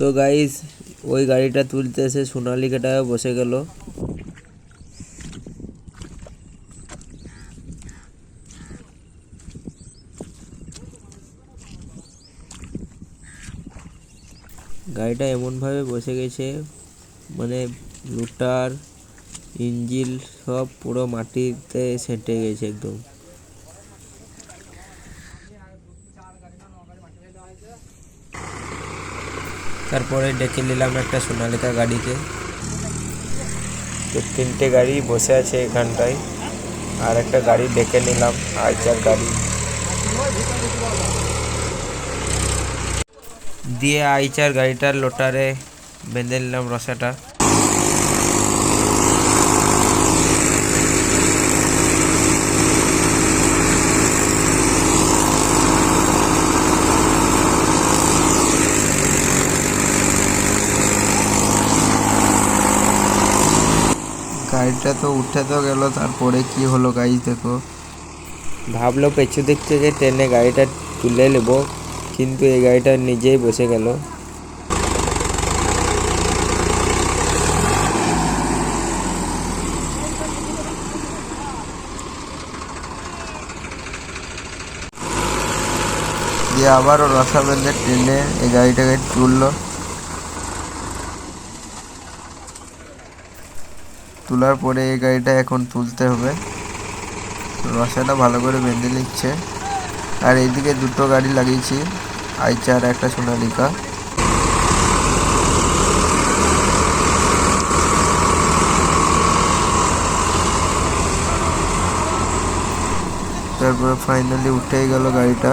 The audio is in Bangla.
তো গাইস ওই গাড়িটা তুলতে এসে সোনালিকাটাও বসে গেল। গাড়িটা এমনভাবে বসে গেছে মানে লুটার, ইঞ্জিল সব পুরো মাটিতে সেঁটে গেছে একদম। তারপরে ডেকে নিলাম একটা সোনালিকা গাড়িকে তো তিনটে গাড়ি বসে আছে এখানটায়। আর একটা গাড়ি ডেকে নিলাম, আইচার গাড়ি। দিয়ে আইচার গাড়িটার লোটারে বেঁধে নিলাম রসাটা। গাড়িটা তো উঠে তো গেল তারপরে কি হলো গাইজ দেখো। ভাবলো পেছু দিক থেকে ট্রেনে গাড়িটা তুলে নেব কিন্তু এই গাড়িটা নিজেই বসে গেল। দিয়ে আবারও রসা বেঁধে টেনে এই গাড়িটাকে তুললো। তোলার পরে এই গাড়িটা এখন তুলতে হবে। রসাটা ভালো করে বেঁধে নিচ্ছে। আর এইদিকে দুটো গাড়ি লাগিয়েছি, আইচা আর একটা সোনালিকা। তারপরে ফাইনালি উঠেই গেল গাড়িটা।